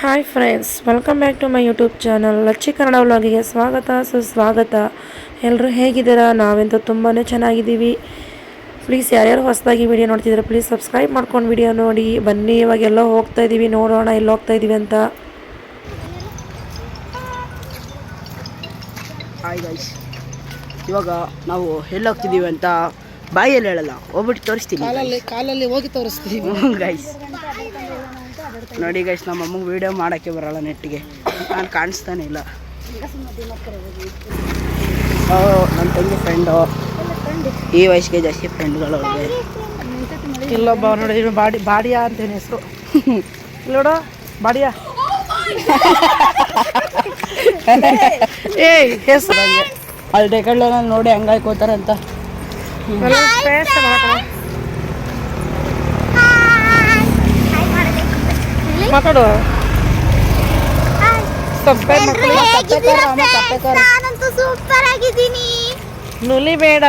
Hi friends welcome back to my YouTube channel Lachchi Kannada ವ್ಲಾಗಿಗೆ ಸ್ವಾಗತ ಸುಸ್ವಾಗತ. ಎಲ್ಲರೂ ಹೇಗಿದ್ದೀರಾ? ನಾವಂತೂ ತುಂಬಾ ಚೆನ್ನಾಗಿದ್ದೀವಿ. ಪ್ಲೀಸ್ ಯಾರ್ಯಾರು ಹೊಸದಾಗಿ ವಿಡಿಯೋ ನೋಡ್ತಿದ್ರೆ ಪ್ಲೀಸ್ ಸಬ್ಸ್ಕ್ರೈಬ್ ಮಾಡ್ಕೊಂಡು ವಿಡಿಯೋ ನೋಡಿ. ಬನ್ನಿ ಇವಾಗೆಲ್ಲ ಹೋಗ್ತಾ ಇದ್ದೀವಿ ನೋಡೋಣ ಎಲ್ಲ ಹೋಗ್ತಾ ಇದ್ದೀವಿ ಅಂತ. ಹಾಯ್ ಗೈಸ್ ಇವಾಗ ನಾವು ಎಲ್ಲ ಹೋಗ್ತಿದ್ದೀವಿ ಅಂತ ಬಾಯಲ್ಲಿ ಹೇಳಲ್ಲ ಹೋಗ್ಬಿಟ್ಟು ತೋರಿಸ್ತೀವಿ ಕಾಲಲ್ಲಿ ಕಾಲಲ್ಲಿ ಹೋಗಿ ತೋರಿಸ್ತೀವಿ ಗೈಸ್ ನೋಡಿ ಗೈಸ್ ನಮ್ಮ ಅಮ್ಮಗೆ ವೀಡಿಯೋ ಮಾಡೋಕ್ಕೆ ಬರೋಲ್ಲ ನೆಟ್ಟಿಗೆ. ನಾನು ಕಾಣಿಸ್ತಾನೆ ಇಲ್ಲ. ಓ ನನ್ನ ತಂಗಿ ಫ್ರೆಂಡು ಈ ವಯಸ್ಸಿಗೆ ಜಾಸ್ತಿ ಫ್ರೆಂಡ್ಗಳು ಅವ್ರಿಗೆ. ಇಲ್ಲೊಬ್ಬ ನೋಡಿ ಬಾಡಿ ಬಾಡಿಯಾ ಅಂತೇನೆ ಹೆಸರು. ನೋಡ ಬಾಡಿಯಾ. ಏಯ್ ಹೆಸರು. ಅಲ್ಲಿ ಡೆಕಡ್ಲ ನೋಡಿ ಹಂಗಾಯ್ಕೋತಾರಂತ. ಮಾತಾಡು. ಸೂಪರ್ ಆಗಿದ್ದೀನಿ. ನುಲಿ ಬೇಡ.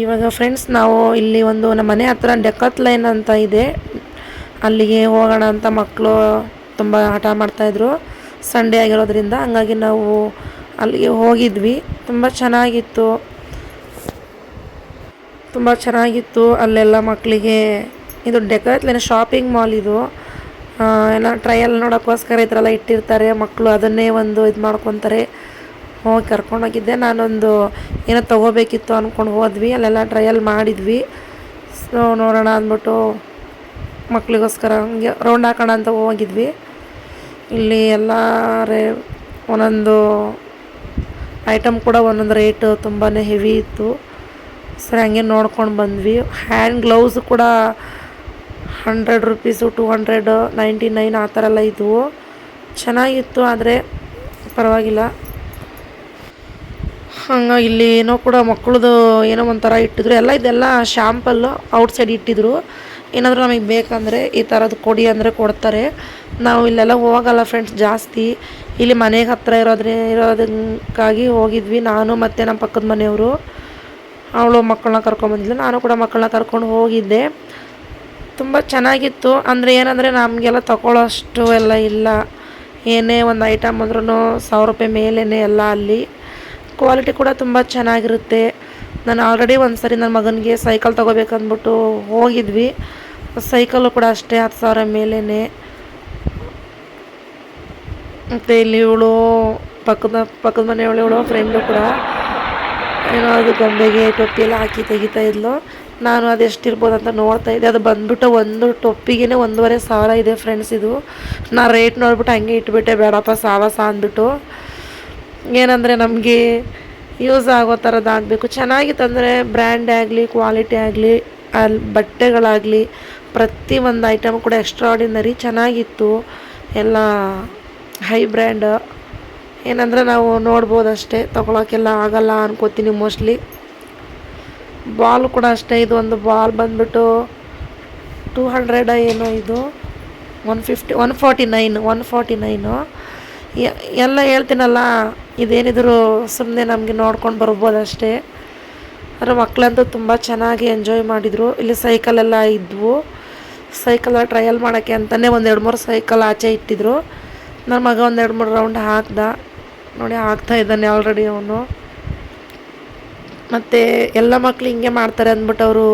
ಇವಾಗ ಫ್ರೆಂಡ್ಸ್ ನಾವು ಇಲ್ಲಿ ಒಂದು ನಮ್ಮ ಮನೆ ಹತ್ರ ಡೆಕತ್ ಲೈನ್ ಅಂತ ಇದೆ. ಅಲ್ಲಿಗೆ ಹೋಗೋಣ ಅಂತ ಮಕ್ಕಳು ತುಂಬ ಹಠ ಮಾಡ್ತಾಯಿದ್ರು ಸಂಡೇ ಆಗಿರೋದ್ರಿಂದ ಹಂಗಾಗಿ ನಾವು ಅಲ್ಲಿಗೆ ಹೋಗಿದ್ವಿ. ತುಂಬ ಚೆನ್ನಾಗಿತ್ತು. ತುಂಬ ಚೆನ್ನಾಗಿತ್ತು ಅಲ್ಲೆಲ್ಲ ಮಕ್ಕಳಿಗೆ. ಇದು ಡೆಕತ್ ಲೈನ್ ಶಾಪಿಂಗ್ ಮಾಲ್ ಇದು. ಏನೋ ಟ್ರಯಲ್ ನೋಡೋಕ್ಕೋಸ್ಕರ ಈ ಥರ ಎಲ್ಲ ಇಟ್ಟಿರ್ತಾರೆ. ಮಕ್ಕಳು ಅದನ್ನೇ ಒಂದು ಇದು ಮಾಡ್ಕೊತಾರೆ. ಹೋಗಿ ಕರ್ಕೊಂಡೋಗಿದ್ದೆ ನಾನೊಂದು ಏನೋ ತೊಗೋಬೇಕಿತ್ತು ಅಂದ್ಕೊಂಡು ಹೋದ್ವಿ. ಅಲ್ಲೆಲ್ಲ ಟ್ರಯಲ್ ಮಾಡಿದ್ವಿ. ಸೊ ನೋಡೋಣ ಅಂದ್ಬಿಟ್ಟು ಮಕ್ಕಳಿಗೋಸ್ಕರ ಹಂಗೆ ರೌಂಡ್ ಹಾಕೋಣ ಅಂತ ಹೋಗಿದ್ವಿ. ಇಲ್ಲಿ ಎಲ್ಲ ರೇ ಒಂದೊಂದು ಐಟಮ್ ಕೂಡ ಒಂದೊಂದು ರೇಟ್ ತುಂಬಾ ಹೆವಿ ಇತ್ತು. ಸರಿ, ಹಂಗೆ ನೋಡ್ಕೊಂಡು ಬಂದ್ವಿ. ಹ್ಯಾಂಡ್ ಗ್ಲೌಸ್ ಕೂಡ hundred rupees two hundred ninety nine ಆ ಥರ ಎಲ್ಲ ಇದ್ದವು ಚೆನ್ನಾಗಿತ್ತು, ಆದರೆ ಪರವಾಗಿಲ್ಲ. ಹಂಗೆ ಇಲ್ಲಿ ಏನೋ ಕೂಡ ಮಕ್ಕಳದು ಏನೋ ಒಂಥರ ಇಟ್ಟಿದ್ರು. ಎಲ್ಲ ಇದೆಲ್ಲ ಶ್ಯಾಂಪಲ್ಲು ಔಟ್ ಸೈಡ್ ಇಟ್ಟಿದ್ರು. ಏನಾದರೂ ನಮಗೆ ಬೇಕಂದರೆ ಈ ಥರದ್ದು ಕೊಡಿ ಅಂದರೆ ಕೊಡ್ತಾರೆ. ನಾವು ಇಲ್ಲೆಲ್ಲ ಹೋಗಲ್ಲ ಫ್ರೆಂಡ್ಸ್ ಜಾಸ್ತಿ. ಇಲ್ಲಿ ಮನೆಗೆ ಹತ್ತಿರ ಇರೋದ್ರೆ ಇರೋದಕ್ಕಾಗಿ ಹೋಗಿದ್ವಿ. ನಾನು ಮತ್ತು ನಮ್ಮ ಪಕ್ಕದ ಮನೆಯವರು. ಅವಳು ಮಕ್ಕಳನ್ನ ಕರ್ಕೊಂಬಂದಿದ್ಲು ನಾನು ಕೂಡ ಮಕ್ಕಳನ್ನ ಕರ್ಕೊಂಡು ಹೋಗಿದ್ದೆ. ತುಂಬ ಚೆನ್ನಾಗಿತ್ತು. ಅಂದರೆ ಏನಂದರೆ ನಮಗೆಲ್ಲ ತಗೊಳ್ಳೋಷ್ಟು ಎಲ್ಲ ಇಲ್ಲ. ಏನೇ ಒಂದು ಐಟಮ್ ಅಂದ್ರೂ ಸಾವಿರ ರೂಪಾಯಿ ಮೇಲೇ ಎಲ್ಲ ಅಲ್ಲಿ. ಕ್ವಾಲಿಟಿ ಕೂಡ ತುಂಬ ಚೆನ್ನಾಗಿರುತ್ತೆ. ನಾನು ಆಲ್ರೆಡಿ ಒಂದು ಸರಿ ನನ್ನ ಮಗನಿಗೆ ಸೈಕಲ್ ತೊಗೋಬೇಕಂದ್ಬಿಟ್ಟು ಹೋಗಿದ್ವಿ. ಸೈಕಲ್ ಕೂಡ ಅಷ್ಟೇ ಹತ್ತು ಸಾವಿರ ಮೇಲೇ ಮತ್ತು ಇಲ್ಲಿ ಇವಳು ಪಕ್ಕದ ಪಕ್ಕದ ಮನೆಯವಳು ಇವಳು ಫ್ರೆಂಡು ಕೂಡ. ಏನೋ ಅದು ಗೊಂಬೆಗೆ ಟೊಪ್ಪಿ ಎಲ್ಲ ಹಾಕಿ ತೆಗಿತಾ ಇದ್ಲು. ನಾನು ಅದು ಎಷ್ಟಿರ್ಬೋದು ಅಂತ ನೋಡ್ತಾ ಇದ್ದೆ. ಅದು ಬಂದ್ಬಿಟ್ಟು ಒಂದು ಟೊಪ್ಪಿಗೆ ಒಂದೂವರೆ ಸಾವಿರ ಇದೆ ಫ್ರೆಂಡ್ಸ್ ಇದು. ನಾ ರೇಟ್ ನೋಡ್ಬಿಟ್ಟು ಹಂಗೆ ಇಟ್ಬಿಟ್ಟೆ, ಬೇಡಪ್ಪ ಸಾವಾಸ ಅಂದ್ಬಿಟ್ಟು. ಏನಂದರೆ ನಮಗೆ ಯೂಸ್ ಆಗೋ ಥರದ್ದು ಆಗಬೇಕು. ಚೆನ್ನಾಗಿತ್ತು ಅಂದರೆ ಬ್ರ್ಯಾಂಡ್ ಆಗಲಿ ಕ್ವಾಲಿಟಿ ಆಗಲಿ ಅಲ್ಲಿ ಬಟ್ಟೆಗಳಾಗಲಿ, ಪ್ರತಿ ಒಂದು ಐಟಮ್ ಕೂಡ ಎಕ್ಸ್ಟ್ರಾಡಿನರಿ ಚೆನ್ನಾಗಿತ್ತು. ಎಲ್ಲ ಹೈ ಬ್ರ್ಯಾಂಡ್ ಏನಂದರೆ ನಾವು ನೋಡ್ಬೋದು ಅಷ್ಟೇ ತೊಗೊಳಕ್ಕೆಲ್ಲ ಆಗಲ್ಲ ಅನ್ಕೋತೀನಿ ಮೋಸ್ಟ್ಲಿ ಬಾಲ್ ಕೂಡ ಅಷ್ಟೇ, ಇದು ಒಂದು ಬಾಲ್ ಬಂದ್ಬಿಟ್ಟು ಟೂ ಹಂಡ್ರೆಡ ಏನೋ ಇದು one fifty one forty nine one forty nine ಎಲ್ಲ ಹೇಳ್ತೀನಲ್ಲ, ಇದೇನಿದ್ರು ಸುಮ್ಮನೆ ನಮಗೆ ನೋಡ್ಕೊಂಡು ಬರ್ಬೋದು ಅಷ್ಟೇ. ಆದರೆ ಮಕ್ಕಳಂತೂ ತುಂಬ ಚೆನ್ನಾಗಿ ಎಂಜಾಯ್ ಮಾಡಿದರು. ಇಲ್ಲಿ ಸೈಕಲ್ ಎಲ್ಲ ಇದ್ವು. ಸೈಕಲ್ ಟ್ರಯಲ್ ಮಾಡೋಕ್ಕೆ ಅಂತಲೇ ಒಂದು ಎರಡು ಮೂರು ಸೈಕಲ್ ಆಚೆ ಇಟ್ಟಿದ್ರು. ನನ್ನ ಮಗ ಒಂದು ಎರಡು ಮೂರು ರೌಂಡ್ ಹಾಕ್ದ. ನೋಡಿ ಹಾಕ್ತಾ ಇದ್ದಾನೆ ಆಲ್ರೆಡಿ ಅವನು. ಮತ್ತು ಎಲ್ಲ ಮಕ್ಕಳು ಹಿಂಗೆ ಮಾಡ್ತಾರೆ ಅಂದ್ಬಿಟ್ಟು ಅವರು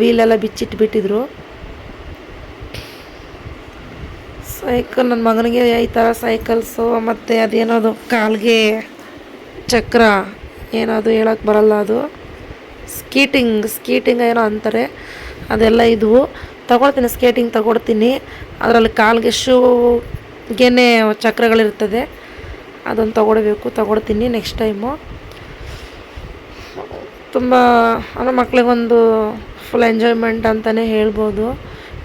ವೀಲೆಲ್ಲ ಬಿಚ್ಚಿಟ್ಬಿಟ್ಟಿದ್ರು. ಸೈಕಲ್ ನನ್ನ ಮಗನಿಗೆ ಈ ಥರ ಸೈಕಲ್ಸು ಮತ್ತು ಅದೇನದು, ಕಾಲಿಗೆ ಚಕ್ರ, ಏನದು ಹೇಳೋಕ್ಕೆ ಬರಲ್ಲ ಅದು. ಸ್ಕೀಟಿಂಗ್ ಸ್ಕೀಟಿಂಗ್ ಏನೋ ಅಂತಾರೆ, ಅದೆಲ್ಲ ಇದ್ವು ತಗೊಳ್ತೀನಿ ಸ್ಕೇಟಿಂಗ್ ತಗೊಳ್ತೀನಿ. ಅದರಲ್ಲಿ ಕಾಲಿಗೆ ಶೂಗೆನೆ ಚಕ್ರಗಳಿರ್ತದೆ ಅದನ್ನು ತಗೊಳ್ಬೇಕು, ತಗೊಳ್ತೀನಿ ನೆಕ್ಸ್ಟ್ ಟೈಮು ತುಂಬ, ಅಂದರೆ ಮಕ್ಳಿಗೊಂದು ಫುಲ್ ಎಂಜಾಯ್ಮೆಂಟ್ ಅಂತಲೇ ಹೇಳ್ಬೋದು.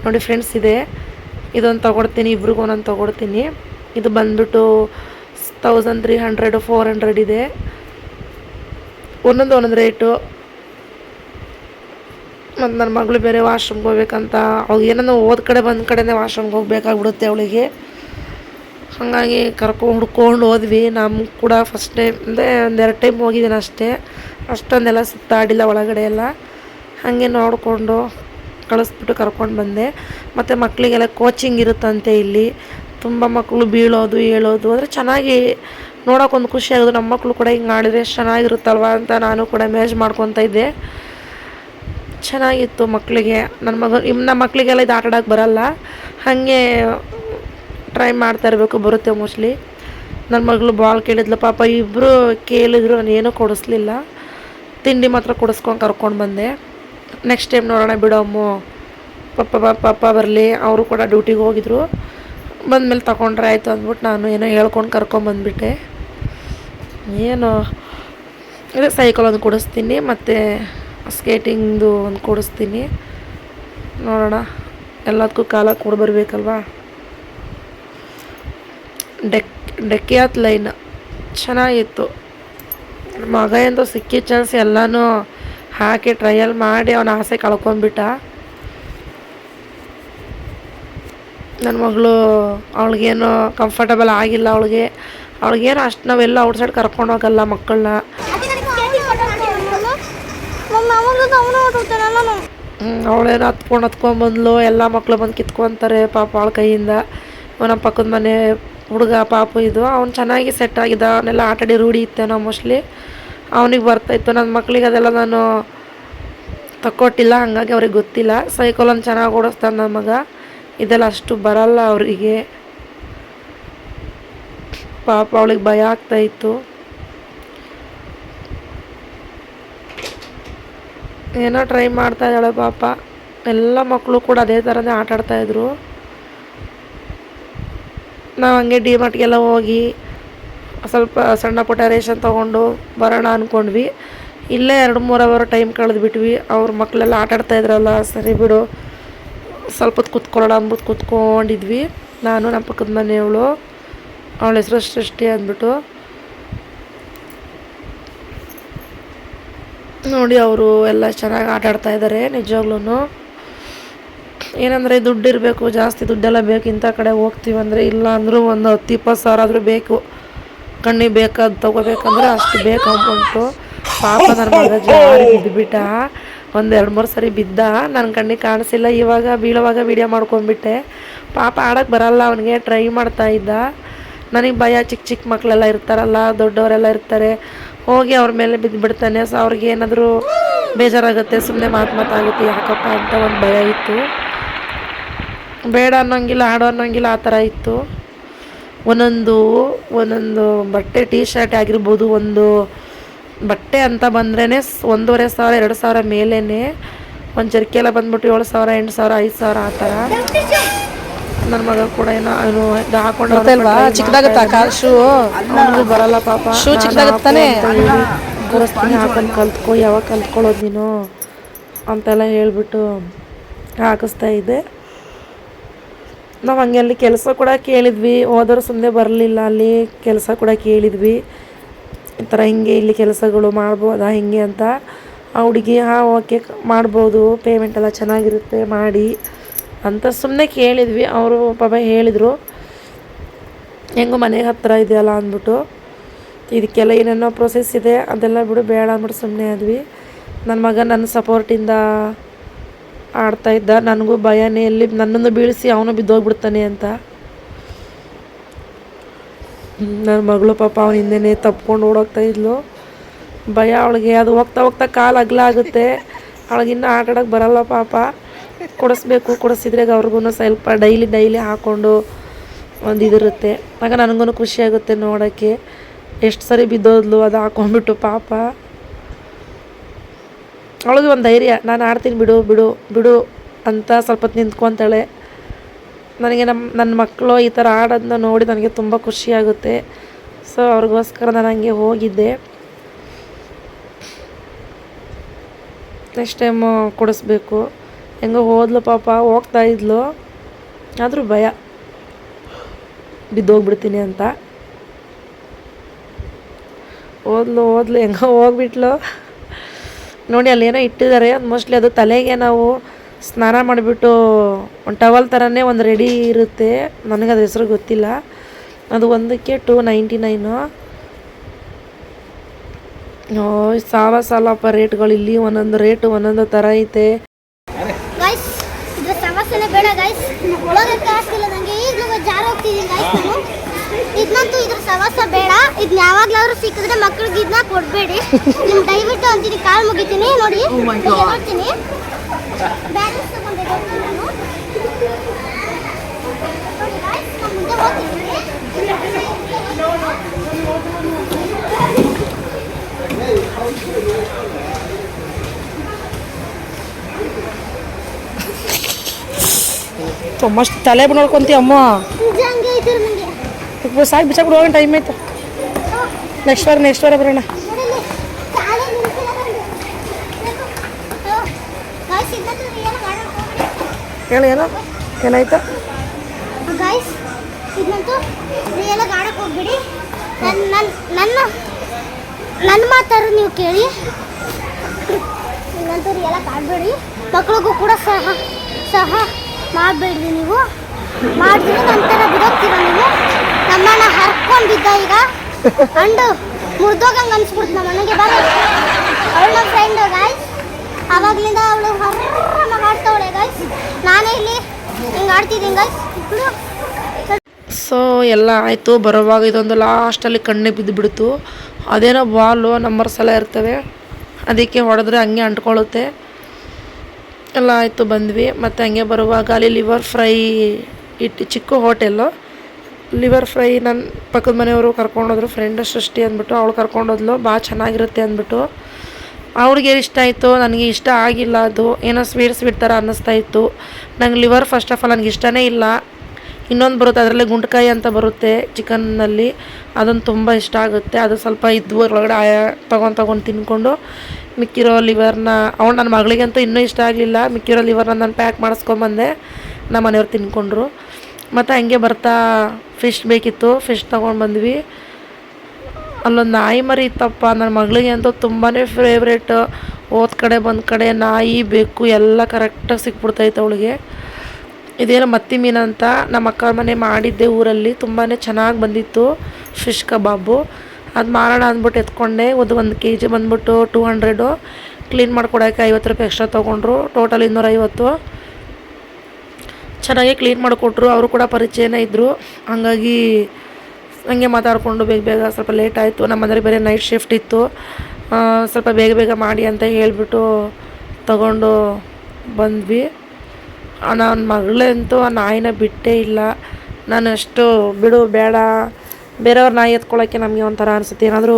ನೋಡಿ ಫ್ರೆಂಡ್ಸ್ ಇದೆ. ಇದೊಂದು ತೊಗೊಡ್ತೀನಿ, ಇಬ್ರಿಗೂ ಒಂದೊಂದು ತೊಗೊಡ್ತೀನಿ. ಇದು ಬಂದ್ಬಿಟ್ಟು thousand three hundred four hundred ಇದೆ. ಒಂದೊಂದು ಒಂದೊಂದು ರೇಟು. ಮತ್ತು ನನ್ನ ಮಗಳು ಬೇರೆ ವಾಶ್ರೂಮ್ಗೆ ಹೋಗ್ಬೇಕಂತ ಅವ್ಳು ಏನೋ ಓದ್ ಕಡೆ ಬಂದ ಕಡೆನೇ ವಾಶ್ರೂಮ್ಗೆ ಹೋಗ್ಬೇಕಾಗ್ಬಿಡುತ್ತೆ ಅವಳಿಗೆ. ಹಾಗಾಗಿ ಕರ್ಕೊಂಡು ಹುಡ್ಕೊಂಡು ಹೋದ್ವಿ. ನಮ್ಗೆ ಕೂಡ ಫಸ್ಟ್ ಟೈಮ್ ಅಂದರೆ ಒಂದೆರಡು ಟೈಮ್ ಹೋಗಿದ್ದೀನಿ ಅಷ್ಟೇ ಅಷ್ಟೊಂದೆಲ್ಲ ಸುತ್ತಾಡಿಲ್ಲ ಒಳಗಡೆ ಎಲ್ಲ. ಹಾಗೆ ನೋಡಿಕೊಂಡು ಕಳಿಸ್ಬಿಟ್ಟು ಕರ್ಕೊಂಡು ಬಂದೆ. ಮತ್ತು ಮಕ್ಕಳಿಗೆಲ್ಲ ಕೋಚಿಂಗ್ ಇರುತ್ತಂತೆ ಇಲ್ಲಿ. ತುಂಬ ಮಕ್ಕಳು ಬೀಳೋದು, ಹೇಳೋದು. ಅಂದರೆ ಚೆನ್ನಾಗಿ ನೋಡೋಕ್ಕೊಂದು ಖುಷಿ ಆಗೋದು. ನಮ್ಮ ಮಕ್ಕಳು ಕೂಡ ಹಿಂಗೆ ಮಾಡಿದರೆ ಚೆನ್ನಾಗಿರುತ್ತಲ್ವ ಅಂತ ನಾನು ಕೂಡ ಮ್ಯಾಜ್ ಮಾಡ್ಕೊತಾ ಇದ್ದೆ. ಚೆನ್ನಾಗಿತ್ತು ಮಕ್ಕಳಿಗೆ. ನನ್ನ ಮಗ ನಮ್ಮ ಮಕ್ಕಳಿಗೆಲ್ಲ ಇದು ಆಟ ಆಡೋಕ್ಕೆ ಬರಲ್ಲ. ಹಾಗೆ ಟ್ರೈ ಮಾಡ್ತಾ ಇರಬೇಕು, ಬರುತ್ತೆ ಮೋಸ್ಟ್ಲಿ ನನ್ನ ಮಗಳು ಬಾಲ್ ಕೇಳಿದ್ಲು, ಪಾಪ ಇಬ್ಬರು ಕೇಳಿದ್ರು, ನಾನು ಏನೂ ಕೊಡಿಸ್ಲಿಲ್ಲ. ತಿಂಡಿ ಮಾತ್ರ ಕೊಡಿಸ್ಕೊಂಡು ಕರ್ಕೊಂಡು ಬಂದೆ. ನೆಕ್ಸ್ಟ್ ಟೈಮ್ ನೋಡೋಣ ಬಿಡಮ್ಮು ಪಪ್ಪ ಪಾಪ ಬರಲಿ. ಅವರು ಕೂಡ ಡ್ಯೂಟಿಗೆ ಹೋಗಿದ್ರು. ಬಂದಮೇಲೆ ತಗೊಂಡ್ರೆ ಆಯಿತು ಅಂದ್ಬಿಟ್ಟು ನಾನು ಏನೋ ಹೇಳ್ಕೊಂಡು ಕರ್ಕೊಂಬಂದ್ಬಿಟ್ಟೆ ಏನು? ಅದೇ ಸೈಕಲ್ ಒಂದು ಕೊಡಿಸ್ತೀನಿ ಮತ್ತು ಸ್ಕೇಟಿಂಗ್ದು ಒಂದು ಕೊಡಿಸ್ತೀನಿ. ನೋಡೋಣ. ಎಲ್ಲದಕ್ಕೂ ಕಾಲ ಕೊಡು ಬರಬೇಕಲ್ವಾ? ಡೆಕ್ ಡೆಕ್ಕಿಯಾತ್ ಲೈನ್ ಚೆನ್ನಾಗಿತ್ತು. ಮಗ ಎಂದು ಸಿಕ್ಕಿ ಚಾನ್ಸ್ ಎಲ್ಲನೂ ಹಾಕಿ ಟ್ರಯಲ್ ಮಾಡಿ ಅವನ ಆಸೆ ಕಳ್ಕೊಂಬಿಟ್ಟ ನನ್ನ ಮಗಳು ಅವಳಿಗೇನು ಕಂಫರ್ಟಬಲ್ ಆಗಿಲ್ಲ ಅವಳಿಗೆ. ಅವಳಿಗೇನು ಅಷ್ಟು ನಾವೆಲ್ಲ ಔಟ್ಸೈಡ್ ಕರ್ಕೊಂಡು ಹೋಗಲ್ಲ ಮಕ್ಕಳನ್ನ ಅವಳೇನು ಹತ್ಕೊಂಡು ಹತ್ಕೊಂಡ್ಬಂದ್ಲು ಎಲ್ಲ ಮಕ್ಕಳು ಬಂದು ಕಿತ್ಕೊತಾರೆ ಪಾಪ ಅವಳ ಕೈಯಿಂದ. ನಮ್ಮ ಪಕ್ಕದ ಮನೆ ಹುಡುಗ ಪಾಪು ಇದು. ಅವ್ನು ಚೆನ್ನಾಗಿ ಸೆಟ್ ಆಗಿದ್ದ ಅವನ್ನೆಲ್ಲ ಆಟಾಡಿ ರೂಢಿ ಇತ್ತೇನೋ ಮೋಸ್ಟ್ಲಿ ಅವನಿಗೆ ಬರ್ತಾಯಿತ್ತು. ನನ್ನ ಮಕ್ಕಳಿಗೆ ಅದೆಲ್ಲ ನಾನು ತಕ್ಕೊಟ್ಟಿಲ್ಲ, ಹಾಗಾಗಿ ಅವ್ರಿಗೆ ಗೊತ್ತಿಲ್ಲ. ಸೈಕಲ್ ಒಂದು ಚೆನ್ನಾಗಿ ಓಡಿಸ್ತಾನೆ ನನ್ನ ಮಗ. ಇದೆಲ್ಲ ಅಷ್ಟು ಬರಲ್ಲ ಅವರಿಗೆ. ಪಾಪ ಅವಳಿಗೆ ಭಯ ಆಗ್ತಾಯಿತ್ತು. ಏನೋ ಟ್ರೈ ಮಾಡ್ತಾ ಇದ್ದಾಳೆ ಪಾಪ. ಎಲ್ಲ ಮಕ್ಕಳು ಕೂಡ ಅದೇ ಥರನೇ ಆಟಾಡ್ತಾಯಿದ್ರು ನಾವು ಹಂಗೆ ಡಿ ಮಾರ್ಟ್ಗೆಲ್ಲ ಹೋಗಿ ಸ್ವಲ್ಪ ಸಣ್ಣ ಪುಟ್ಟ ರೇಷನ್ ತೊಗೊಂಡು ಬರೋಣ ಅಂದ್ಕೊಂಡ್ವಿ ಇಲ್ಲೇ ಎರಡು ಮೂರು ಅವರ್ ಟೈಮ್ ಕಳೆದು ಬಿಟ್ವಿ. ಅವ್ರ ಮಕ್ಕಳೆಲ್ಲ ಆಟ ಆಡ್ತಾ ಇದ್ರಲ್ಲ, ಸರಿ ಬಿಡು. ಸ್ವಲ್ಪ ಹೊತ್ತು ಕೂತ್ಕೊಳ್ಳೋಣ ಅಂದ್ಬಿಟ್ಟು ಕುತ್ಕೊಂಡಿದ್ವಿ. ನಾನು ನಮ್ಮ ಪಕ್ಕದ ಮನೆಯವಳು. ಅವಳ ಹೆಸರು ಸೃಷ್ಟಿ ಅಂದ್ಬಿಟ್ಟು. ನೋಡಿ ಅವರು ಎಲ್ಲ ಚೆನ್ನಾಗಿ ಆಟ ಆಡ್ತಾ ಇದ್ದಾರೆ ನಿಜವಾಗ್ಲೂ ಏನಂದರೆ ದುಡ್ಡಿರಬೇಕು ಜಾಸ್ತಿ ದುಡ್ಡೆಲ್ಲ ಬೇಕು, ಇಂಥ ಕಡೆ ಹೋಗ್ತೀವಿ ಅಂದರೆ ಇಲ್ಲ ಅಂದರೂ ಒಂದು ಹತ್ತು, ಇಪ್ಪತ್ತು ಸಾವಿರ ಆದರೂ ಬೇಕು. ಕಣ್ಣಿಗೆ ಬೇಕಾದ ತಗೋಬೇಕಂದ್ರೆ ಅಷ್ಟು ಬೇಕು ಪಾಪ ನನ್ನ ಮಗ ಜಾರಿ ಬಿದ್ದುಬಿಟ್ಟ ಒಂದು ಎರಡು ಮೂರು ಸರಿ ಬಿದ್ದ. ನನ್ನ ಕಣ್ಣಿಗೆ ಕಾಣಿಸಿಲ್ಲ. ಇವಾಗ ಬೀಳುವಾಗ ವೀಡಿಯೋ ಮಾಡ್ಕೊಂಡ್ಬಿಟ್ಟೆ. ಪಾಪ ಆಡೋಕ್ಕೆ ಬರಲ್ಲ, ಅವನಿಗೆ ಟ್ರೈ ಮಾಡ್ತಾ ಇದ್ದ. ನನಗೆ ಭಯ ಚಿಕ್ಕ ಚಿಕ್ಕ ಮಕ್ಕಳೆಲ್ಲ ಇರ್ತಾರಲ್ಲ, ದೊಡ್ಡವರೆಲ್ಲ ಇರ್ತಾರೆ. ಹೋಗಿ ಅವ್ರ ಮೇಲೆ ಬಿದ್ದು ಬಿಡ್ತಾನೆ. ಸೊ ಅವ್ರಿಗೆ ಏನಾದರೂ ಬೇಜಾರಾಗುತ್ತೆ ಸುಮ್ಮನೆ ಮಾತು ಮಾತಾಗುತ್ತೆ ಯಾಕಪ್ಪ ಅಂತ ಒಂದು ಭಯ ಇತ್ತು. ಬೇಡ ಅನ್ನೋಂಗಿಲ್ಲ ಆಡೋ ಅನ್ನೋಂಗಿಲ್ಲ, ಆ ಥರ ಇತ್ತು. ಒಂದೊಂದು ಒಂದೊಂದು ಬಟ್ಟೆ ಟೀ ಶರ್ಟ್ ಆಗಿರ್ಬೋದು ಒಂದು ಬಟ್ಟೆ ಅಂತ ಬಂದ್ರೇ ಒಂದೂವರೆ ಸಾವಿರ ಎರಡು ಸಾವಿರ ಮೇಲೇ ಒಂದು ಜರ್ಕಿ ಎಲ್ಲ ಬಂದ್ಬಿಟ್ಟು ಏಳು ಸಾವಿರ ಎಂಟು ಸಾವಿರ ಐದು ಸಾವಿರ ಆ ಥರ. ನನ್ನ ಮಗ ಕೂಡ ಏನೋ ಅವನು ಹಾಕೊಂಡು ಚಿಕ್ಕದಾಗತ್ತ ಶೂ? ಅವನಿಗೂ ಬರಲ್ಲ ಪಾಪ. ಶೂ ಚಿಕ್ಕದಾಗತ್ತಾನೆ. ಹಾಕೊಂಡು ಕಲ್ತ್ಕೊ ಯಾವಾಗ ಕಲ್ತ್ಕೊಳ್ಳೋದು ನೀನು? ಅಂತೆಲ್ಲ ಹೇಳ್ಬಿಟ್ಟು ಹಾಕಿಸ್ತಾ ಇದ್ದೆ. ನಾವು ಹಂಗೆ ಅಲ್ಲಿ ಕೆಲಸ ಕೂಡ ಕೇಳಿದ್ವಿ. ಹೋದವರು ಸುಮ್ಮನೆ ಬರಲಿಲ್ಲ, ಅಲ್ಲಿ ಕೆಲಸ ಕೂಡ ಕೇಳಿದ್ವಿ. ಈ ಥರ ಹಿಂಗೆ ಇಲ್ಲಿ ಕೆಲಸಗಳು ಮಾಡ್ಬೋದಾ, ಹಿಂಗೆ ಅಂತ. ಆ ಹುಡುಗಿ, ಹಾಂ ಓಕೆ ಮಾಡ್ಬೋದು. ಪೇಮೆಂಟ್ ಎಲ್ಲ ಚೆನ್ನಾಗಿರುತ್ತೆ, ಮಾಡಿ. ಅಂತ ಸುಮ್ಮನೆ ಕೇಳಿದ್ವಿ. ಅವರು ಪಾಪ ಹೇಳಿದರು, ಹೆಂಗೋ ಮನೆಗೆ ಹತ್ತಿರ ಇದೆಯಲ್ಲ? ಅಂದ್ಬಿಟ್ಟು. ಇದಕ್ಕೆಲ್ಲ ಏನೇನೋ ಪ್ರೊಸೆಸ್ ಇದೆ. ಅದೆಲ್ಲ ಬಿಡು, ಬೇಡ ಅಂದ್ಬಿಟ್ಟು ಸುಮ್ಮನೆ ಆದ್ವಿ. ನನ್ನ ಮಗ ನನ್ನ ಸಪೋರ್ಟಿಂದ ಆಡ್ತಾ ಇದ್ದ. ನನಗೂ ಭಯನೇ ಎಲ್ಲಿ ನನ್ನನ್ನು ಬೀಳಿಸಿ ಅವನು ಬಿದ್ದೋಗ್ಬಿಡ್ತಾನೆ ಅಂತ. ನನ್ನ ಮಗಳು ಪಾಪ ಅವನ ಹಿಂದೆನೇ ತಪ್ಕೊಂಡು ಓಡೋಗ್ತಾ ಇದ್ಲು. ಭಯ ಅವಳಿಗೆ. ಅದು ಹೋಗ್ತಾ ಹೋಗ್ತಾ ಕಾಲು ಅಗಲ ಆಗುತ್ತೆ. ಆಟ ಆಡೋಕೆ ಬರಲ್ಲ ಪಾಪ. ಕೊಡಿಸ್ಬೇಕು. ಕೊಡಿಸಿದ್ರೆ ಅವ್ರಿಗೂ ಸ್ವಲ್ಪ ಡೈಲಿ ಡೈಲಿ ಹಾಕ್ಕೊಂಡು ಒಂದು ಇದಿರುತ್ತೆ. ಆಗ ನನಗೂ ಖುಷಿ ಆಗುತ್ತೆ ನೋಡೋಕ್ಕೆ. ಎಷ್ಟು ಸರಿ ಬಿದ್ದೋದ್ಲು. ಅದು ಹಾಕೊಂಡ್ಬಿಟ್ಟು ಪಾಪ. ಅವಳಿಗೆ ಒಂದು ಧೈರ್ಯ, ನಾನು ಆಡ್ತೀನಿ ಬಿಡು ಬಿಡು ಬಿಡು ಅಂತ ಸ್ವಲ್ಪ ಹೊತ್ತು ನಿಂತ್ಕೊತಾಳೆ. ನನಗೆ ನಮ್ಮ, ನನ್ನ ಮಕ್ಕಳು ಈ ಥರ ಆಡೋದನ್ನ ನೋಡಿ ನನಗೆ ತುಂಬ ಖುಷಿಯಾಗುತ್ತೆ ಸೊ, ಅವ್ರಿಗೋಸ್ಕರ ನಾನು ಹಂಗೆ ಹೋಗಿದ್ದೆ. ನೆಕ್ಸ್ಟ್ ಟೈಮು ಕೊಡಿಸ್ಬೇಕು. ಹೆಂಗೋ ಹೋದ್ಲು ಪಾಪ, ಹೋಗ್ತಾ ಇದ್ಲು. ಆದರೂ ಭಯ. ಬಿದ್ದೋಗ್ಬಿಡ್ತೀನಿ ಅಂತ. ಓದ್ಲು ಓದ್ಲು ಹೆಂಗೋ ಹೋಗ್ಬಿಟ್ಲು. ನೋಡಿ ಅಲ್ಲೇನೋ ಇಟ್ಟಿದ್ದಾರೆ. ಮೋಸ್ಟ್ಲಿ ಅದು ತಲೆಗೆ ನಾವು ಸ್ನಾನ ಮಾಡಿಬಿಟ್ಟು ಒಂದು ಟವಲ್ ಥರನೇ ಒಂದು ರೆಡಿ ಇರುತ್ತೆ. ನನಗೆ ಅದ್ರ ಹೆಸರು ಗೊತ್ತಿಲ್ಲ. ಅದು ಒಂದಕ್ಕೆ ಟೂ ನೈಂಟಿ ನೈನು ಸಾಲ ಸಾಲಪ್ಪ ರೇಟ್ಗಳು ಇಲ್ಲಿ ಒಂದೊಂದು ರೇಟು ಒಂದೊಂದು ಥರ ಐತೆ. ಬೇಡ ಇದನ್ನಂತೂ ಇದ್ರ ಸಮಸ್ಯೆ ಬೇಡ. ಇದನ್ನ ಯಾವಾಗ್ಲಾದ್ರೂ ಸಿಕ್ಕಿದ್ರೆ ಮಕ್ಳಿಗೆ ಇದನ್ನ ಕೊಡಬೇಡಿ. ನಿಮ್ ದಯವಿಟ್ಟು ಅಂತೀನಿ ಕಾಲ್ ಮುಗಿತೀನಿ ನೋಡಿ. ಹೇಳ್ತೀನಿ ಬ್ಯಾಲೆನ್ಸ್ ತಗೊಂಡೆ ಗೊತ್ತಾ ನಾನು ನೋಡಿ guys, ನಾನ್. ಮುಂದೆ ಹೋಗ್ತಿದ್ದೀನಿ ಮಸ್ತ್ ತಲೆ ನೋಡ್ಕೊಂತಿ ಅಮ್ಮ. ನಿಜ ಹಂಗೆ ಸಾಕು ಬಿಸಾಕ್ ಹೋಗೋಣ ಟೈಮ್ ಆಯ್ತು. ನೆಕ್ಸ್ಟ್ ವಾರ ನೆಕ್ಸ್ಟ್ ವಾರ ಬರೋಣ. ಹೇಳಿ, ಏನು? ಏನಾಯ್ತು? ಹೋಗ್ಬಿಡಿ. ನನ್ನ ನನ್ನ ನನ್ನ ಮಾತಾರು ನೀವು ಕೇಳಿ. ಇನ್ನಂತೂ ರಿಯಲ್ ಕಾಡಬೇಡಿ ಮಕ್ಳಿಗೂ ಕೂಡ ಸಹ ಸಹ ಮಾಡಬೇಡ್ರಿ ನೀವು. ಮಾಡಿದ್ರೆ, ನಂತರ ಬಿಡೋಗ್ತೀರ ನೀವು. ನಮ್ಮನ್ನ ಹರ್ಕೊಂಡಿದ್ದ ಈಗ? ಅಂಡು, ಮುರಿದೋಗಂಗೆ ಅನ್ಸ್ಬಿಡ್ತು ನಮ್ಮ ಮನೆಗೆ ಬರ ಅವಳ ಫ್ರೆಂಡು ಗಾಯ್ಸ್ ಅವಾಗ್ಲಿಂದ ಅವಳು ಹೊರ ಆಡ್ತಾವಳೆ ಗಾಯ್ಸ್ ನಾನೇ ಇಲ್ಲಿ ಹಿಂಗೆ ಆಡ್ತಿದ್ದೀನಿ ಗಾಯ್ಸ್ ಬಿಡು. ಸೊ ಎಲ್ಲ ಆಯಿತು. ಬರೋವಾಗ ಇದೊಂದು ಲಾಸ್ಟಲ್ಲಿ ಕಣ್ಣೆ ಬಿದ್ದು ಬಿಡ್ತು ಅದೇನೋ ಬಾಲು ನಂಬರ್ಸ್ ಎಲ್ಲ ಇರ್ತವೆ. ಅದಕ್ಕೆ ಹೊಡೆದ್ರೆ ಹಂಗೆ ಅಂಟ್ಕೊಳ್ಳುತ್ತೆ. ಎಲ್ಲ ಆಯಿತು, ಬಂದ್ವಿ. ಮತ್ತು ಹಂಗೆ ಬರುವಾಗ ಅಲ್ಲಿ ಲಿವರ್ ಫ್ರೈ ಇಟ್ಟು ಚಿಕ್ಕ ಹೋಟೆಲ್ಲು ಲಿವರ್ ಫ್ರೈ ನನ್ನ ಪಕ್ಕದ ಮನೆಯವರು ಕರ್ಕೊಂಡೋದ್ರು ಫ್ರೆಂಡ್ ಸೃಷ್ಟಿ ಅಂದ್ಬಿಟ್ಟು, ಅವಳು ಕರ್ಕೊಂಡೋದ್ಲು ಭಾಳ ಚೆನ್ನಾಗಿರುತ್ತೆ ಅಂದ್ಬಿಟ್ಟು. ಅವ್ಳಿಗೆ ಇಷ್ಟ ಆಯಿತು? ನನಗೆ ಇಷ್ಟ ಆಗಿಲ್ಲ ಅದು. ಏನೋ ಸ್ವೀಟ್ ಸ್ವೀಟ್ ಥರ ಅನ್ನಿಸ್ತಾ ಇತ್ತು. ನಂಗೆ ಲಿವರ್ ಫಸ್ಟ್ ಆಫ್ ಆಲ್ ನನಗೆ ಇಷ್ಟನೇ ಇಲ್ಲ. ಇನ್ನೊಂದು ಬರುತ್ತೆ, ಅದರಲ್ಲೇ ಗುಂಡ್ಕಾಯಿ ಅಂತ ಬರುತ್ತೆ ಚಿಕನ್ನಲ್ಲಿ. ಅದೊಂದು ತುಂಬ ಇಷ್ಟ ಆಗುತ್ತೆ. ಅದು ಸ್ವಲ್ಪ ಇದ್ದು ಒಳಗಡೆ ತೊಗೊಂಡು ತೊಗೊಂಡು ತಿನ್ಕೊಂಡು ಮಿಕ್ಕಿರೋ ಲಿವರ್ನ ಅವ್ಳು ನನ್ನ ಮಗಳಿಗಂತೂ ಇನ್ನೂ ಇಷ್ಟ ಆಗಲಿಲ್ಲ. ಮಿಕ್ಕಿರೋ ಲಿವರ್ನ ನಾನು ಪ್ಯಾಕ್ ಮಾಡಿಸ್ಕೊಂಬಂದೆ ನಮ್ಮ ಮನೆಯವ್ರು ತಿನ್ಕೊಂಡ್ರು. ಮತ್ತು ಹಂಗೆ ಬರ್ತಾ ಫಿಶ್ ಬೇಕಿತ್ತು. ಫಿಶ್ ತೊಗೊಂಡು ಬಂದ್ವಿ. ಅಲ್ಲೊಂದು ನಾಯಿ ಮರಿ ಇತ್ತಪ್ಪ. ನನ್ನ ಮಗಳಿಗೆ ಅಂತೂ ತುಂಬಾ ಫೇವ್ರೇಟ್ ಹೋದ ಕಡೆ ಬಂದ ಕಡೆ ನಾಯಿ ಬೇಕು ಎಲ್ಲ ಕರೆಕ್ಟಾಗಿ ಸಿಕ್ಬಿಡ್ತೈತೆ ಅವಳಿಗೆ. ಇದೇನು ಮತ್ತಿ ಮೀನು ಅಂತ ನಮ್ಮ ಅಕ್ಕ ಮನೆ ಮಾಡಿದ್ದೆ ಊರಲ್ಲಿ. ತುಂಬಾ ಚೆನ್ನಾಗಿ ಬಂದಿತ್ತು ಫಿಶ್ ಕಬಾಬು. ಅದು ಮಾರೋಣ ಅಂದ್ಬಿಟ್ಟು ಎತ್ಕೊಂಡೆ. ಒಂದು ಒಂದು ಕೆ ಜಿ ಬಂದ್ಬಿಟ್ಟು ಟೂ ಹಂಡ್ರೆಡು ಕ್ಲೀನ್ ಮಾಡ್ಕೊಡೋಕೆ ಐವತ್ತು ರೂಪಾಯಿ ಎಕ್ಸ್ಟ್ರಾ ತೊಗೊಂಡ್ರು. ಟೋಟಲ್ ಇನ್ನೂರೈವತ್ತು. ಚೆನ್ನಾಗಿ ಕ್ಲೀನ್ ಮಾಡಿಕೊಟ್ರು, ಅವರು ಕೂಡ ಪರಿಚಯನೇ ಇದ್ದರು ಹಾಗಾಗಿ ಹಂಗೆ ಮಾತಾಡಿಕೊಂಡು ಬೇಗ ಬೇಗ ಸ್ವಲ್ಪ ಲೇಟ್ ಆಯಿತು. ನಮ್ಮ ಮನೇಲಿ ಬೇರೆ ನೈಟ್ ಶಿಫ್ಟ್ ಇತ್ತು. ಸ್ವಲ್ಪ ಬೇಗ ಬೇಗ ಮಾಡಿ ಅಂತ ಹೇಳಿಬಿಟ್ಟು ತಗೊಂಡು ಬಂದ್ವಿ. ನನ್ನ ಮಗಳಂತೂ ಆ ನಾಯಿನ ಬಿಟ್ಟೇ ಇಲ್ಲ. ನಾನು ಅಷ್ಟು ಬಿಡು, ಬೇಡ. ಬೇರೆಯವ್ರ ನಾಯಿ ಎತ್ಕೊಳ್ಳೋಕ್ಕೆ ನಮಗೆ ಒಂಥರ ಅನಿಸುತ್ತೆ. ಏನಾದರೂ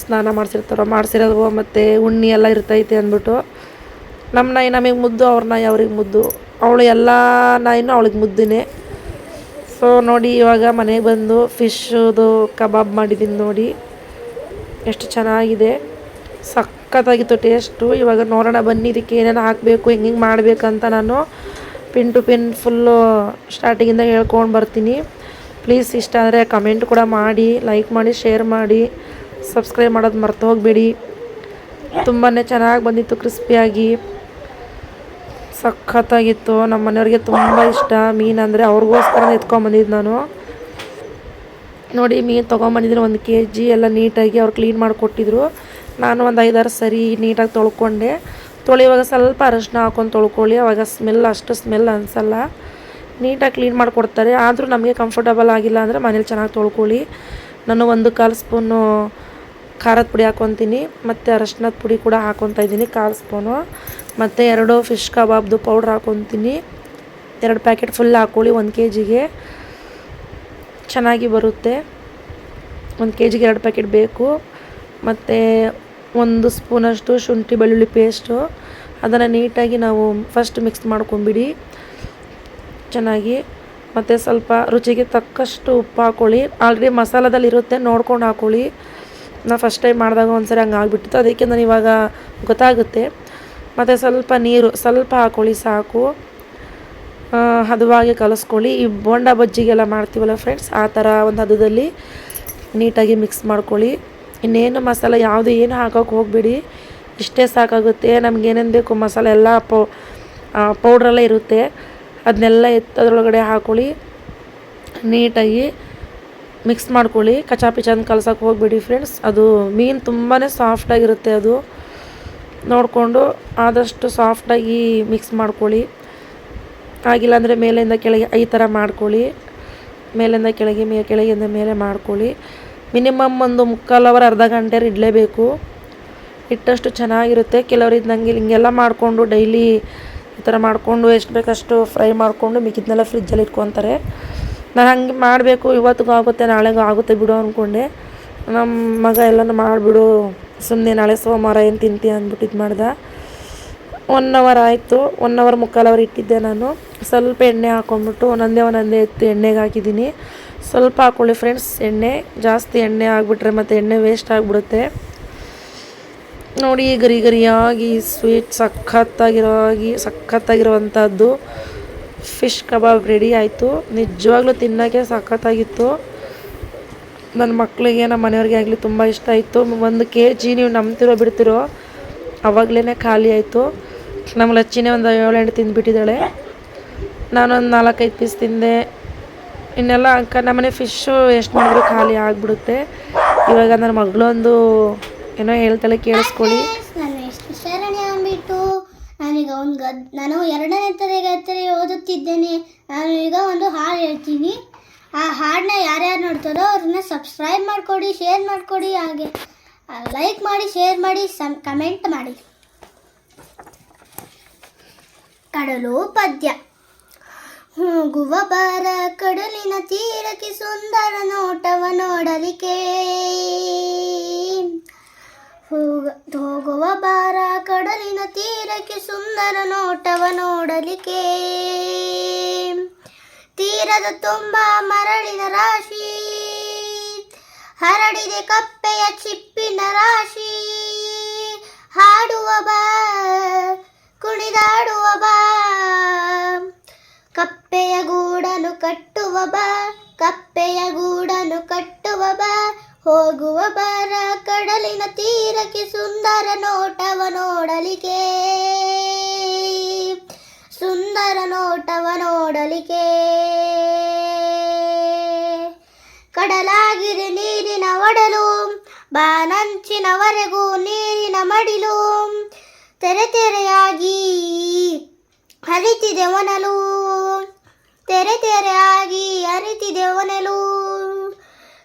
ಸ್ನಾನ ಮಾಡಿಸಿರ್ತಾರೋ ಮಾಡಿಸಿರೋದು ಮತ್ತು ಉಣ್ಣಿ ಎಲ್ಲ ಇರ್ತೈತೆ ಅಂದ್ಬಿಟ್ಟು. ನಮ್ಮ ನಾಯಿ ನಮಗೆ ಮುದ್ದು, ಅವ್ರ ನಾಯಿ ಅವ್ರಿಗೆ ಮುದ್ದು. ಅವಳು ಎಲ್ಲ ನಾಯಿನೂ ಅವಳಿಗೆ ಮುದ್ದಿನೇ. ಸೊ ನೋಡಿ, ಇವಾಗ ಮನೆಗೆ ಬಂದು ಫಿಶ್ದು ಕಬಾಬ್ ಮಾಡಿದ್ದೀನಿ ನೋಡಿ. ಎಷ್ಟು ಚೆನ್ನಾಗಿದೆ. ಸಖತ್ತಾಗಿತ್ತು ಟೇಸ್ಟು ಇವಾಗ ನೋಡೋಣ, ಬನ್ನಿ, ಇದಕ್ಕೆ ಏನೇನು ಹಾಕಬೇಕು ಹೆಂಗೆ ಹಿಂಗೆ ಮಾಡಬೇಕಂತ ನಾನು ಪಿನ್ ಟು ಪಿನ್ ಫುಲ್ಲು ಸ್ಟಾರ್ಟಿಂಗಿಂದ ಹೇಳ್ಕೊಂಡು ಬರ್ತೀನಿ. ಪ್ಲೀಸ್ ಇಷ್ಟ ಆದರೆ ಕಮೆಂಟ್ ಕೂಡ ಮಾಡಿ ಲೈಕ್ ಮಾಡಿ ಶೇರ್ ಮಾಡಿ. ಸಬ್ಸ್ಕ್ರೈಬ್ ಮಾಡೋದು ಮರ್ತು ಹೋಗಬೇಡಿ. ತುಂಬಾ ಚೆನ್ನಾಗಿ ಬಂದಿತ್ತು ಕ್ರಿಸ್ಪಿಯಾಗಿ ಸಖತ್ತಾಗಿತ್ತು. ನಮ್ಮ ಮನೆಯವ್ರಿಗೆ ತುಂಬ ಇಷ್ಟ. ಮೀನು ಅಂದರೆ ಅವ್ರಿಗೋಸ್ಕರ ಎತ್ಕೊಂಬಂದಿದ್ದು ನಾನು. ನೋಡಿ, ಮೀನು ತೊಗೊಂಬಂದಿದ್ರು ಒಂದು ಕೆ ಜಿ ಎಲ್ಲ ನೀಟಾಗಿ ಅವ್ರು ಕ್ಲೀನ್ ಮಾಡಿಕೊಟ್ಟಿದ್ರು. ನಾನು ಒಂದು ಐದಾರು ಸರಿ ನೀಟಾಗಿ ತೊಳ್ಕೊಂಡೆ. ತೊಳೆಯುವಾಗ ಸ್ವಲ್ಪ ಅರಶಿನ ಹಾಕೊಂಡು ತೊಳ್ಕೊಳ್ಳಿ. ಅವಾಗ ಸ್ಮೆಲ್ ಅಷ್ಟು ಸ್ಮೆಲ್ ಅನಿಸಲ್ಲ. ನೀಟಾಗಿ ಕ್ಲೀನ್ ಮಾಡಿಕೊಡ್ತಾರೆ. ಆದರೂ ನಮಗೆ ಕಂಫರ್ಟಬಲ್ ಆಗಿಲ್ಲ ಅಂದರೆ ಮನೇಲಿ ಚೆನ್ನಾಗಿ ತೊಳ್ಕೊಳ್ಳಿ. ನಾನು ಒಂದು ಕಾಲು ಸ್ಪೂನು ಖಾರದ ಪುಡಿ ಹಾಕೊತೀನಿ. ಮತ್ತು ಅರಶಿನದ ಪುಡಿ ಕೂಡ ಹಾಕೊತಾ ಇದ್ದೀನಿ ಕಾಲು ಸ್ಪೂನು. ಮತ್ತು ಎರಡು ಫಿಶ್ ಕಬಾಬ್ದು ಪೌಡ್ರ್ ಹಾಕೊತೀನಿ. ಎರಡು ಪ್ಯಾಕೆಟ್ ಫುಲ್ ಹಾಕ್ಕೊಳ್ಳಿ ಒಂದು ಕೆ ಜಿಗೆ ಚೆನ್ನಾಗಿ ಬರುತ್ತೆ. ಒಂದು ಕೆ ಜಿಗೆ ಎರಡು ಪ್ಯಾಕೆಟ್ ಬೇಕು. ಮತ್ತು ಒಂದು ಸ್ಪೂನಷ್ಟು ಶುಂಠಿ ಬೆಳ್ಳುಳ್ಳಿ ಪೇಸ್ಟು ಅದನ್ನು ನೀಟಾಗಿ ನಾವು ಫಸ್ಟ್ ಮಿಕ್ಸ್ ಮಾಡ್ಕೊಂಬಿಡಿ. ಚೆನ್ನಾಗಿ. ಮತ್ತು ಸ್ವಲ್ಪ ರುಚಿಗೆ ತಕ್ಕಷ್ಟು ಉಪ್ಪು ಹಾಕ್ಕೊಳ್ಳಿ ಆಲ್ರೆಡಿ ಮಸಾಲದಲ್ಲಿ ಇರುತ್ತೆ, ನೋಡ್ಕೊಂಡು ಹಾಕ್ಕೊಳ್ಳಿ ನಾ ಫಸ್ಟ್ ಟೈಮ್ ಮಾಡಿದಾಗ ಒಂದು ಸರಿ ಹಂಗೆ ಆಗಿಬಿಟ್ಟಿತ್ತು. ಅದಕ್ಕೆ ನಾನು ಇವಾಗ ಗೊತ್ತಾಗುತ್ತೆ. ಮತ್ತು ಸ್ವಲ್ಪ ನೀರು, ಸ್ವಲ್ಪ ಹಾಕೊಳ್ಳಿ ಸಾಕು. ಹದವಾಗಿ ಕಲಿಸ್ಕೊಳ್ಳಿ. ಈ ಬೋಂಡ ಬಜ್ಜಿಗೆಲ್ಲ ಮಾಡ್ತೀವಲ್ಲ ಫ್ರೆಂಡ್ಸ್ ಆ ಥರ ಒಂದು ಹದದಲ್ಲಿ ನೀಟಾಗಿ ಮಿಕ್ಸ್ ಮಾಡ್ಕೊಳ್ಳಿ. ಇನ್ನೇನು ಮಸಾಲ ಯಾವುದು ಏನು ಹಾಕೋಕೆ ಹೋಗಬೇಡಿ. ಇಷ್ಟೇ ಸಾಕಾಗುತ್ತೆ. ನಮ್ಗೆ ಏನೇನು ಬೇಕು ಮಸಾಲೆ ಎಲ್ಲ ಪೌ ಪೌಡ್ರೆಲ್ಲ ಇರುತ್ತೆ. ಅದನ್ನೆಲ್ಲ ಎತ್ತದ್ರೊಳಗಡೆ ಹಾಕೊಳ್ಳಿ. ನೀಟಾಗಿ ಮಿಕ್ಸ್ ಮಾಡ್ಕೊಳ್ಳಿ. ಕಚಾಪಿ ಚೆಂದ ಕಲ್ಸಕ್ಕೆ ಹೋಗ್ಬೇಡಿ ಫ್ರೆಂಡ್ಸ್ ಅದು ಮೀನು ತುಂಬಾ ಸಾಫ್ಟಾಗಿರುತ್ತೆ ಅದು. ನೋಡಿಕೊಂಡು ಆದಷ್ಟು ಸಾಫ್ಟಾಗಿ ಮಿಕ್ಸ್ ಮಾಡ್ಕೊಳ್ಳಿ. ಆಗಿಲ್ಲ ಅಂದರೆ ಮೇಲಿಂದ ಕೆಳಗೆ ಈ ಥರ ಮಾಡ್ಕೊಳ್ಳಿ. ಮೇಲಿಂದ ಕೆಳಗೆ ಮೇ, ಕೆಳಗಿಂದ ಮೇಲೆ ಮಾಡ್ಕೊಳ್ಳಿ. ಮಿನಿಮಮ್ ಒಂದು ಮುಕ್ಕಾಲು ಅವರ್, ಅರ್ಧ ಗಂಟೆ ಇಡಲೇಬೇಕು. ಇಟ್ಟಷ್ಟು ಚೆನ್ನಾಗಿರುತ್ತೆ. ಕೆಲವರು ಇದು ನಂಗೆ ಹಿಂಗೆಲ್ಲ ಮಾಡಿಕೊಂಡು ಡೈಲಿ ಈ ಥರ ಮಾಡಿಕೊಂಡು ಎಷ್ಟು ಬೇಕಷ್ಟು ಫ್ರೈ ಮಾಡಿಕೊಂಡು ಮಿಕ್ಕಿದ್ನೆಲ್ಲ ಫ್ರಿಜ್ಜಲ್ಲಿ ಇಟ್ಕೊತಾರೆ. ನಾನು ಹಂಗೆ ಮಾಡಬೇಕು. ಇವತ್ತಿಗೂ ಆಗುತ್ತೆ, ನಾಳೆಗೂ ಆಗುತ್ತೆ ಬಿಡು ಅಂದ್ಕೊಂಡೆ ನಮ್ಮ ಮಗ ಎಲ್ಲನೂ ಮಾಡಿಬಿಡು. ಸುಮ್ಮನೆ ನಾಳೆ ಸೋಮವಾರ ಏನು ತಿಂತೀಯ ಅಂದ್ಬಿಟ್ಟು ಇದು ಮಾಡ್ದೆ. ಒನ್ ಅವರ್ ಆಯಿತು. ಒನ್ ಅವರ್ ಮುಕ್ಕಾಲು ಅವರ್ ಇಟ್ಟಿದ್ದೆ ನಾನು. ಸ್ವಲ್ಪ ಎಣ್ಣೆ ಹಾಕೊಂಡ್ಬಿಟ್ಟು ಒಂದೊಂದೇ ಒಂದೊಂದೇ ಎತ್ತು ಎಣ್ಣೆಗೆ ಹಾಕಿದ್ದೀನಿ. ಸ್ವಲ್ಪ ಹಾಕ್ಕೊಳ್ಳಿ ಫ್ರೆಂಡ್ಸ್ ಎಣ್ಣೆ ಜಾಸ್ತಿ ಎಣ್ಣೆ ಆಗಿಬಿಟ್ರೆ ಮತ್ತು ಎಣ್ಣೆ ವೇಸ್ಟ್ ಆಗಿಬಿಡುತ್ತೆ. ನೋಡಿ, ಗರಿ ಗರಿಯಾಗಿ ಸ್ವೀಟ್ ಸಖತ್ತಾಗಿರೋಗಿ ಸಖತ್ತಾಗಿರುವಂಥದ್ದು ಫಿಶ್ ಕಬಾಬ್ ರೆಡಿ ಆಯಿತು. ನಿಜವಾಗ್ಲೂ ತಿನ್ನೋಕ್ಕೆ ಸಖತ್ತಾಗಿತ್ತು. ನನ್ನ ಮಕ್ಕಳಿಗೆ, ನಮ್ಮ ಮನೆಯವ್ರಿಗೆ ಆಗಲಿ ತುಂಬ ಇಷ್ಟ ಆಯಿತು. ಒಂದು ಕೆ ಜಿ ನೀವು ನಂಬ್ತಿರೋ, ಬಿಡ್ತಿರೋ ಅವಾಗಲೇ ಖಾಲಿ ಆಯಿತು. ನಮ್ಮ ಲಚ್ಚಿನೇ ಒಂದು ಏಳು ಎಂಟು ತಿಂದುಬಿಟ್ಟಿದ್ದಾಳೆ. ನಾನೊಂದು ನಾಲ್ಕೈದು ಪೀಸ್ ತಿಂದೆ. ಇನ್ನೆಲ್ಲ ಅಂಕ ನಮ್ಮನೆ ಫಿಶ್ಶು ಎಷ್ಟು ಮಾಡಿದ್ರು ಖಾಲಿ ಆಗಿಬಿಡುತ್ತೆ. ಇವಾಗ ನನ್ನ ಮಗಳೊಂದು, ಏನೋ ಹೇಳ್ತಾಳೆ, ಕೇಳಿಸ್ಕೊಳ್ಳಿ. ಅಂದ್ಬಿಟ್ಟು, ನಾನೀಗ ಒಂದು ಗದ್, ನಾನು ಎರಡನೇ ತರಗತಿ ಓದುತ್ತಿದ್ದೇನೆ. ನಾನು ಈಗ ಒಂದು ಹಾಡು ಹೇಳ್ತೀನಿ. ಆ ಹಾಡನ್ನ ಯಾರ್ಯಾರು ನೋಡ್ತಾರೋ ಅವ್ರನ್ನ ಸಬ್ಸ್ಕ್ರೈಬ್ ಮಾಡಿಕೊಡಿ ಶೇರ್ ಮಾಡಿಕೊಡಿ ಹಾಗೆ. ಲೈಕ್ ಮಾಡಿ ಶೇರ್ ಮಾಡಿ ಸಮ್ ಕಮೆಂಟ್ ಮಾಡಿ. ಕಡಲು ಪದ್ಯ ಹೋಗುವ ಬಾರ ಕಡಲಿನ ತೀರಕ್ಕೆ ಸುಂದರ ನೋಟವ ನೋಡಲಿಕ್ಕೆ. ಹೋಗ, ಹೋಗುವ ಬಾರ ಕಡಲಿನ ತೀರಕ್ಕೆ ಸುಂದರ ನೋಟವ ನೋಡಲಿಕ್ಕೆ. ತೀರದ ತುಂಬ ಮರಳಿನ ರಾಶಿ. ಹರಡಿದೆ ಕಪ್ಪೆಯ ಚಿಪ್ಪಿನ ರಾಶಿ. ಹಾಡುವ ಬಾ, ಕುಣಿದಾಡುವ ಬಾ. ಕಪ್ಪೆಯ ಗೂಡನು ಕಟ್ಟುವ ಬಾ, ಕಪ್ಪೆಯ ಗೂಡನು ಕಟ್ಟುವ ಬಾ. ಹೋಗುವ ಬಾರ ಕಡಲಿನ ತೀರಕ್ಕೆ ಸುಂದರ ನೋಟವ ನೋಡಲಿಕ್ಕೆ. ಸುಂದರ ನೋಟವ ನೋಡಲಿಕ್ಕೆ ಕಡಲಾಗಿದೆ ನೀರಿನ ಒಡಲು, ಬಾನಂಚಿನವರೆಗೂ ನೀರಿನ ಮಡಿಲು, ತೆರೆ ತೆರೆಯಾಗಿ ಹರಿತಿದೆ ಒನಲು. ತೆರೆ ತೆರೆಯಾಗಿ ಹರಿತಿದೆ ಒನಲು.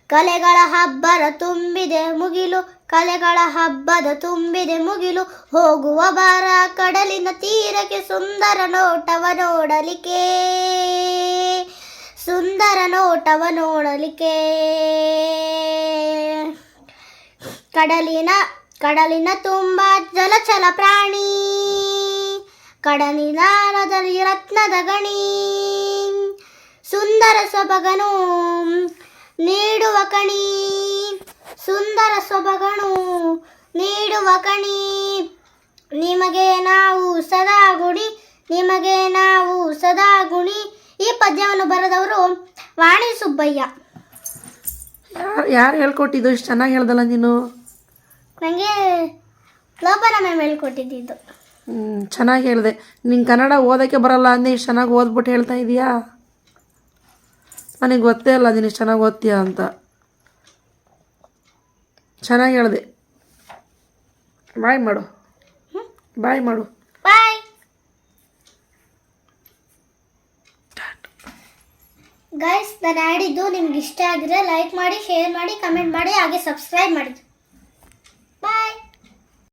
ಕಲೆಗಳ ಹಬ್ಬರ ತುಂಬಿದೆ ಮುಗಿಲು ಕಲೆಗಳ ಹಬ್ಬದ ತುಂಬಿದೆ ಮುಗಿಲು. ಹೋಗುವ ಬಾರ ಕಡಲಿನ ತೀರಕ್ಕೆ ಸುಂದರ ನೋಟವ ನೋಡಲಿಕ್ಕೆ. ಸುಂದರ ನೋಟವ ನೋಡಲಿಕ್ಕೆ. ಕಡಲಿನ ಕಡಲಿನ ತುಂಬ ಜಲಚಲ ಪ್ರಾಣಿ. ಕಡಲಿನಾರದಲ್ಲಿ ರತ್ನದ ಗಣಿ. ಸುಂದರ ಸೊಬಗನು ನೀಡುವ ಕಣಿ. ಸುಂದರ ಸೊಬಗಣು ನೀಡುವ ಕಣಿ. ನಿಮಗೆ ನಾವು ಸದಾ ಗುಡಿ ನಿಮಗೆ ನಾವು ಸದಾ ಗುಣಿ. ಈ ಪದ್ಯವನ್ನು ಬರೆದವರು ವಾಣಿ ಸುಬ್ಬಯ್ಯ. ಯಾರು ಯಾರು ಹೇಳ್ಕೊಟ್ಟಿದ್ದು? ಇಷ್ಟು ಚೆನ್ನಾಗಿ ಹೇಳ್ದಲ್ಲ ನೀನು. ನನಗೆ ಲೋಪನ ಮ್ಯಾಮ್ ಹೇಳ್ಕೊಟ್ಟಿದ್ದು. ಹ್ಞೂ ಚೆನ್ನಾಗಿ ಹೇಳಿದೆ. ನಿನ್ನ ಕನ್ನಡ ಓದೋಕ್ಕೆ ಬರಲ್ಲ ಅಂದೆ ಇಷ್ಟು ಚೆನ್ನಾಗಿ ಓದ್ಬಿಟ್ಟು ಹೇಳ್ತಾ ಇದೀಯಾ? ನನಗೆ ಗೊತ್ತೇ ಇಲ್ಲ ನೀನು ಇಷ್ಟು ಚೆನ್ನಾಗಿ ಓದ್ತೀಯಾ ಅಂತ. ಚೆನ್ನಾಗಿ ಹೇಳಿದೆ ಬಾಯ್ ಮಾಡು. ಬಾಯ್ ಮಾಡು. ಬಾಯ್. ಗೈಸ್ ನಾನು ಆಡಿದ್ದು ನಿಮ್ಗೆ ಇಷ್ಟ ಆಗಿದ್ರೆ ಲೈಕ್ ಮಾಡಿ ಶೇರ್ ಮಾಡಿ ಕಮೆಂಟ್ ಮಾಡಿ ಹಾಗೆ ಸಬ್ಸ್ಕ್ರೈಬ್ ಮಾಡಿ.